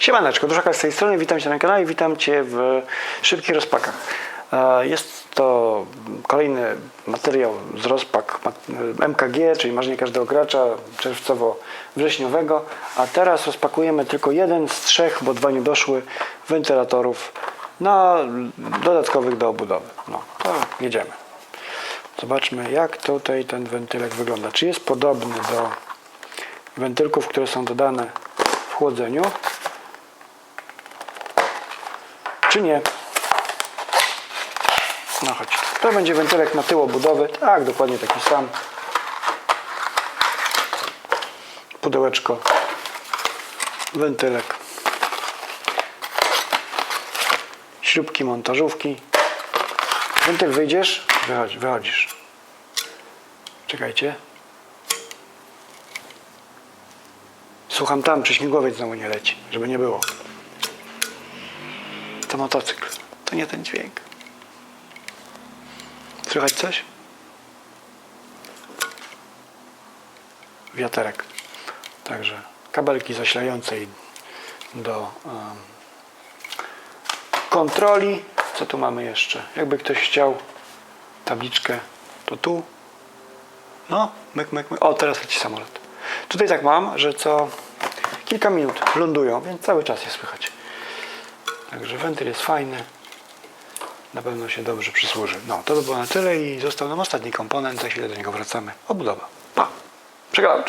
Siemaneczko, Duszaka z tej strony, witam Cię na kanale, witam Cię w szybkich rozpakach. E, Jest to kolejny materiał z rozpak MKG, czyli marzenie każdego gracza czerwcowo-wrześniowego, a teraz rozpakujemy tylko jeden z trzech, bo dwa nie doszły, wentylatorów na dodatkowych do obudowy. No, to jedziemy. Zobaczmy jak tutaj ten wentylek wygląda. Czy jest podobny do wentylków, które są dodane w chłodzeniu, czy nie. No chodź. To będzie wentylek na tył obudowy. Tak, dokładnie taki sam. Pudełeczko. Wentylek. Śrubki, montażówki. Wentyl wyjdziesz, wychodzi, wychodzisz. Czekajcie. Słucham tam, czy śmigłowiec znowu nie leci, żeby nie było. To motocykl. To nie ten dźwięk. Słychać coś? Wiaterek. Także kabelki zasilające i do em, kontroli. Co tu mamy jeszcze? Jakby ktoś chciał tabliczkę, to tu. No, myk, myk, myk. O, teraz leci samolot. Tutaj tak mam, że co kilka minut lądują, więc cały czas je słychać. Także wentyl jest fajny. Na pewno się dobrze przysłuży. No, to by było na tyle i został nam ostatni komponent. Za chwilę do niego wracamy. Obudowa. Pa! Przegrałem.